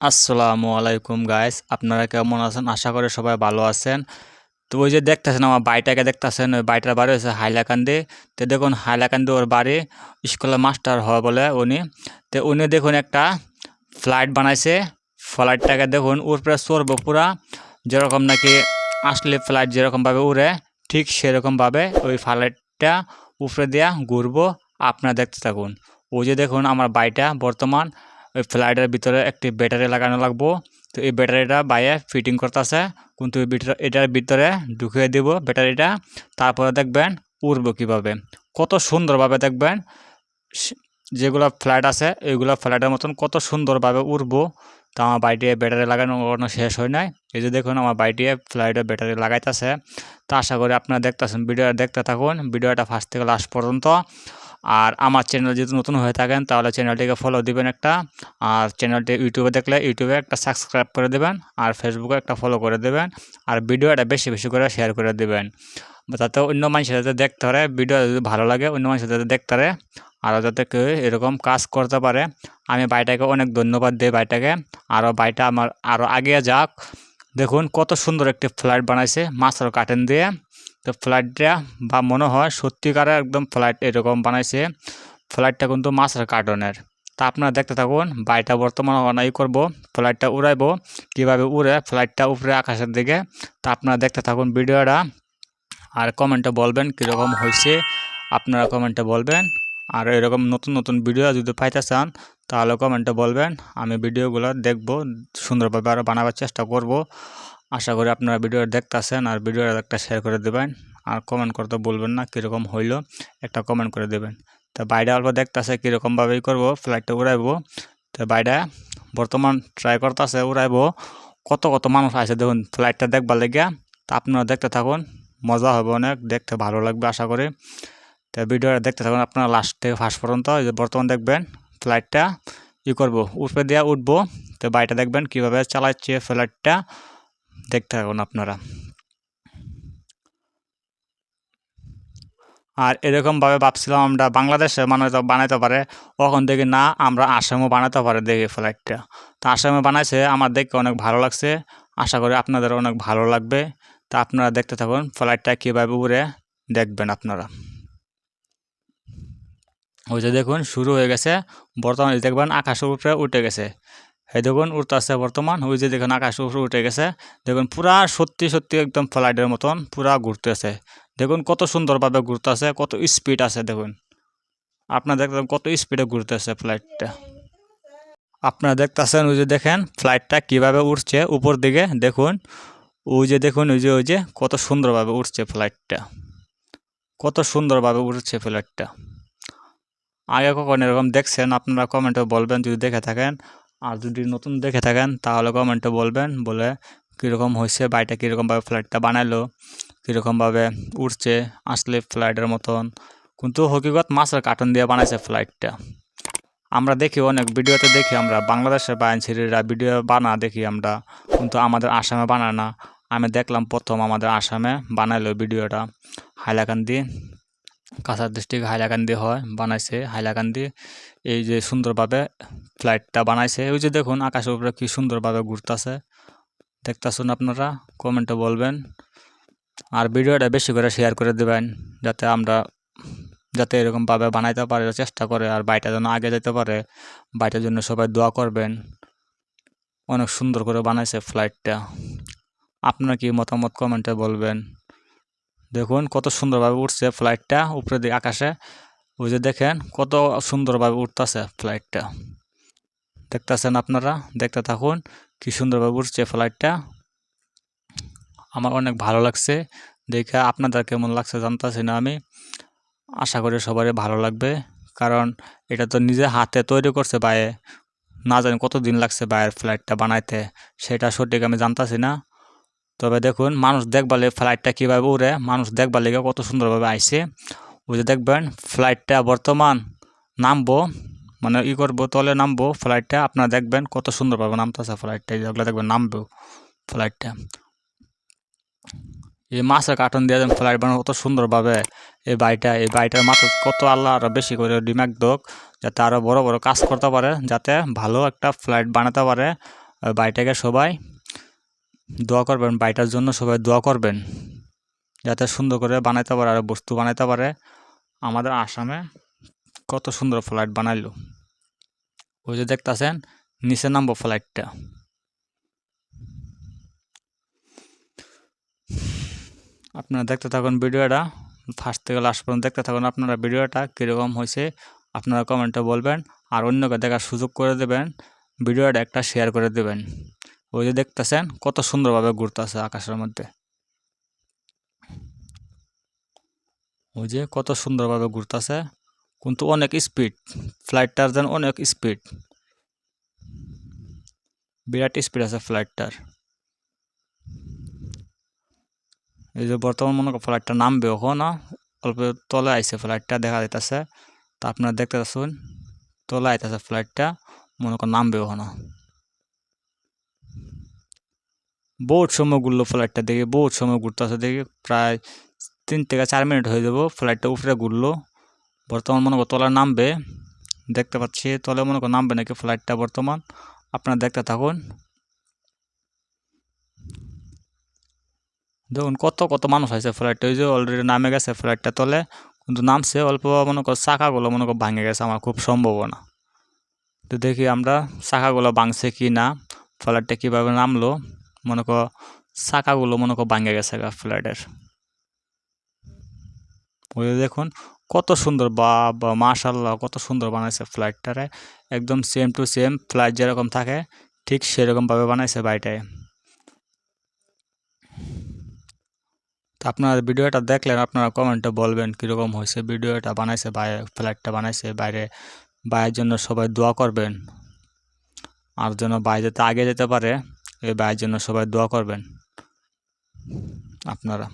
আসসালামু আলাইকুম গাইস আপনারা কেমন আছেন? আশা করি সবাই ভালো আছেন। তো ওই যে দেখতেছেন আমার বাড়িটাকে দেখতেছেন, ওই বাড়িটার বাড়ি হচ্ছে হাইলাকান্দি। তো দেখুন, হাইলাকান্দি ওর বাড়ি স্কুলের মাস্টার হয় বলে উনি। তো উনি দেখুন একটা ফ্লাইট বানাইছে। ফ্লাইটটাকে দেখুন ওর উপরে চড়বো পুরা। যেরকম নাকি আসলে ফ্লাইট যেরকমভাবে উড়ে, ঠিক সেরকমভাবে ওই ফ্লাইটটা উপরে দিয়া ঘুরবো। আপনারা দেখতে থাকুন। ওই যে দেখুন আমার বাড়িটা বর্তমান। ওই ফ্লাইটের ভিতরে একটি ব্যাটারি লাগানো লাগবো। তো এই ব্যাটারিটা বাইরে ফিটিং করতেছে। কিন্তু এটার ভিতরে ঢুকিয়ে দিব ব্যাটারিটা। তারপরে দেখবেন উড়বো কীভাবে। কত সুন্দরভাবে দেখবেন যেগুলো ফ্লাইট আছে এইগুলো ফ্লাইটের মতন কত সুন্দরভাবে উড়বো। তো আমার বাড়িতে ব্যাটারি লাগানো কোনো শেষ হয় নাই। এই যে দেখুন আমার বাড়িতে ফ্লাইটে ব্যাটারি লাগাইতেছে। তা আশা করি আপনারা দেখতেছেন, ভিডিওটা দেখতে থাকুন। ভিডিওটা ফার্স্ট থেকে লাস্ট পর্যন্ত। আর আমার চ্যানেল যদি নতুন হয়ে থাকেন, তাহলে চ্যানেলটিকে ফলো দিবেন একটা, আর চ্যানেলটি ইউটিউবে দেখলে ইউটিউবে একটা সাবস্ক্রাইব করে দেবেন, আর ফেসবুকে একটা ফলো করে দেবেন, আর ভিডিওটা বেশি বেশি করে শেয়ার করে দেবেন। যাতে অন্য মানুষের যাতে দেখতে পারে, ভিডিও যদি ভালো লাগে, অন্য মানুষের যাতে দেখতে পারে, আরও যাতে কেউ এরকম কাজ করতে পারে, আমি বাড়িটাকে অনেক ধন্যবাদ দিই বাড়িটাকে আরও বাড়িটা আমার, আরও আগে যাক। দেখুন কত সুন্দর একটি ফ্লাইট বানাইছে, মাছের কাটেন দিয়ে। তো ফ্লাইটটা বা মনে হয় সত্যিকারের একদম ফ্লাইট এরকম বানাইছে। ফ্লাইটটা কিন্তু মাছের কার্টনের। তা আপনারা দেখতে থাকুন, বাড়িটা বর্তমানে অনাই করব, ফ্লাইটটা উড়াইবো, কীভাবে উড়ে ফ্লাইটটা উপরে আকাশের দিকে। তা আপনারা দেখতে থাকুন ভিডিওটা, আর কমেন্টে বলবেন কীরকম হয়েছে আপনারা কমেন্টে বলবেন। আর এরকম নতুন নতুন ভিডিও যদি পাইতে চান, তাহলে কমেন্টে বলবেন, আমি ভিডিওগুলো দেখব, সুন্দরভাবে আরও বানাবার চেষ্টা করব। আশা করি আপনারা ভিডিও দেখতেছেন আর ভিডিওটা একটা শেয়ার করে দেবেন। আর কমেন্ট করতে বলবেন না, কীরকম হইল একটা কমেন্ট করে দেবেন। তো বাইরে অল্প দেখতেছে কীরকমভাবেই করব ফ্লাইটটা উড়াইবো। তো বাইরে বর্তমান ট্রাই করতেছে, উড়াইবো। কত কত মানুষ আছে দেখুন ফ্লাইটটা দেখবার লেগে তা আপনারা দেখতে থাকুন, মজা হবে অনেক, দেখতে ভালো লাগবে আশা করি। তো ভিডিওটা দেখতে থাকুন, আপনারা লাস্ট থেকে ফার্স্ট পর্যন্ত যে বর্তমান দেখবেন ফ্লাইটটা ই করব, উপরে দিয়ে উঠবো। তো বাড়িটা দেখবেন কীভাবে চালাচ্ছে ফ্লাইটটা দেখতে থাকুন আপনারা। আর এরকমভাবে ভাবছিলাম আমরা বাংলাদেশে বানাইতে বানাইতে পারে তখন দেখি না আমরা আসামও বানাতে পারে দেখি ফ্লাইটটা তা আসামে বানাইছে, আমার দেখতে অনেক ভালো লাগছে, আশা করি আপনাদের অনেক ভালো লাগবে। তা আপনারা দেখতে থাকুন ফ্লাইটটা কীভাবে উড়ে দেখবেন আপনারা। ওই যে দেখুন, শুরু হয়ে গেছে, বর্তমানে দেখবেন আকাশের উপরে উঠে গেছে। এই দেখুন উঠতেছে বর্তমান। ওই যে দেখুন আকাশের উপরে উঠে গেছে। দেখুন, পুরা সত্যি সত্যি একদম ফ্লাইটের মতন পুরা ঘুরতেছে দেখুন, কত সুন্দরভাবে ঘুরতেছে কত স্পিড আছে দেখুন। আপনারা দেখতেন কত স্পিডে ঘুরতেছে ফ্লাইটটা আপনারা দেখতেছেন ওই যে দেখেন ফ্লাইটটা কীভাবে উঠছে উপর দিকে, দেখুন। ওই যে দেখুন, ওই যে ওই যে, কত সুন্দরভাবে উঠছে ফ্লাইটটা কত সুন্দরভাবে উঠছে ফ্লাইটটা আগে কখন এরকম দেখছেন? আপনারা কমেন্টে বলবেন, যদি দেখে থাকেন। আর যদি নতুন দেখে থাকেন, তাহলে কমেন্টে বলবেন, বলে কীরকম হয়েছে, বাড়িটা কীরকমভাবে ফ্লাইটটা বানাইলো কীরকমভাবে উঠছে আসলে ফ্লাইটের মতন। কিন্তু হকিকত মাছের কার্টন দিয়ে বানাইছে ফ্লাইটটা আমরা দেখি, অনেক ভিডিওতে দেখি আমরা, বাংলাদেশের বাইনছিরিরা ভিডিও বানা দেখি আমরা, কিন্তু আমাদের আসামে বানায় না। আমি দেখলাম প্রথম আমাদের আসামে বানাইলো ভিডিওটা। হাইলাকান্দি কাছাড় ডিস্ট্রিক্ট হাইলাকান্দি হয়, বানাইছে হাইলাকান্দি। এই যে সুন্দরভাবে ফ্লাইটটা বানাইছে। ওই যে দেখুন, আকাশের উপরে কী সুন্দরভাবে ঘুরতেছে। দেখতেছুন আপনারা কমেন্টে বলবেন। আর ভিডিওটা বেশি করে শেয়ার করে দেবেন, যাতে আমরা, যাতে এরকমভাবে বানাইতে পারে, চেষ্টা করে, আর বাড়িটা যেন আগে যেতে পারে। বাড়িটার জন্য সবাই দোয়া করবেন। অনেক সুন্দর করে বানাইছে ফ্লাইটটা আপনারা কি মতামত কমেন্টে বলবেন। দেখুন কত সুন্দরভাবে উঠছে ফ্লাইটটা উপরে দিকে আকাশে। ওই যে দেখেন কত সুন্দরভাবে উঠতেছে ফ্লাইটটা। দেখতেছেন আপনারা? দেখতে থাকুন কি সুন্দরভাবে উঠছে ফ্লাইটটা। আমার অনেক ভালো লাগছে। দেখে আপনাদের কেমন লাগছে জানতেছি না আমি। আশা করি সবারই ভালো লাগবে। কারণ এটা তো নিজে হাতে তৈরি করছে বাইরে না জানি কত দিন লাগছে বাইরের ফ্লাইটটা বানাইতে। সেটা সঠিক আমি জানতাছি না। তবে দেখুন, মানুষ দেখবার দেখবালে ফ্লাইটটা কীভাবে উড়ে, মানুষ দেখবার লেগে কত সুন্দরভাবে আইছে। ওই যে দেখবেন ফ্লাইটটা বর্তমান নামবো মানে ই করব, তলে নামবো ফ্লাইটটা আপনারা দেখবেন কত সুন্দরভাবে নামতেছে ফ্লাইটটা যেগুলো দেখবেন নামবো ফ্লাইটটা এই মাছের কার্টন দিয়ে যেন ফ্লাইট বানানো কত সুন্দরভাবে, এই বাড়িটা এই বাড়িটার মাথা কত আল্লাহ আরও বেশি করে ডিমাগ দোক যাতে আরও বড় বড় কাজ করতে পারে, যাতে ভালো একটা ফ্লাইট বানাতে পারে বাড়িটাকে সবাই। দোয়া করবেন, বাড়িটার জন্য সবাই দোয়া করবেন, যাতে সুন্দর করে বানাইতে পারে, আর বস্তু বানাইতে পারে। আমাদের আসামে কত সুন্দর ফ্লাইট বানাইলো। ওই যে দেখতেছেন, নিচে নামবো ফ্লাইটটা। আপনারা দেখতে থাকুন ভিডিওটা ফার্স্ট থেকে লাস্ট পর্যন্ত দেখতে থাকুন আপনারা ভিডিওটা, কীরকম হয়েছে, আপনারা কমেন্টে বলবেন, আর অন্যকে দেখার সুযোগ করে দেবেন, ভিডিওটা একটা শেয়ার করে দেবেন। ওই যে দেখতেছেন কত সুন্দরভাবে ঘুরতেছে আকাশের মধ্যে। ওই যে কত সুন্দরভাবে ঘুরতেছে, কিন্তু অনেক স্পিড ফ্লাইটটার যেন অনেক স্পিড বিরাট স্পিড আছে ফ্লাইটটার এই যে বর্তমান মনে করেন ফ্লাইটটা নামবে ওখানে অল্প তলে আইছে ফ্লাইটটা দেখা যাইতেছে। তা আপনারা দেখতে পাচ্ছেন, তলে আইতেছে ফ্লাইটটা মনে করেন নামবে ওখানে বহুত সময় ঘুরলো ফ্লাইটটা দেখে, বহুত সময় ঘুরতেছে দেখে, প্রায় তিন থেকে চার মিনিট হয়ে যাব। ফ্লাইটটা উপরে ঘুরলো। বর্তমান মনে করো তলায় নামবে। দেখতে পাচ্ছি তলে মনে করো নামবে নাকি ফ্লাইটটা বর্তমান? আপনারা দেখতে থাকুন। দেখুন কত কত মানুষ আছে ফ্লাইটটা ওই যে অলরেডি নামে গেছে ফ্লাইটটা তলে, কিন্তু নামছে, অল্প মনে কর চাকাগুলো মনে কর ভাঙে গেছে আমার খুব সম্ভাবনা। তো দেখি আমরা চাকাগুলো ভাঙছে কি না ফ্লাইটটা কীভাবে নামলো। মনে কর চাকাগুলো মনে কর ভাঙে গেছে গা ফ্লাইটের ওই দেখুন কত সুন্দর বা মাশাল্লাহ কত সুন্দর বানাইছে ফ্লাইটটারে একদম সেম টু সেম ফ্ল্যাট যেরকম থাকে, ঠিক সেরকমভাবে বানাইছে বাড়িটায় তো আপনারা ভিডিওটা দেখলেন, আপনারা কমেন্টে বলবেন কীরকম হয়েছে ভিডিওটা বানাইছে বাইরে ফ্ল্যাটটা বানাইছে বাইরে। বাইরের জন্য সবাই দোয়া করবেন। আর যেন বাইরে যেতে আগে যেতে পারে। এই বাইরের জন্য সবাই দোয়া করবেন। আপনারা।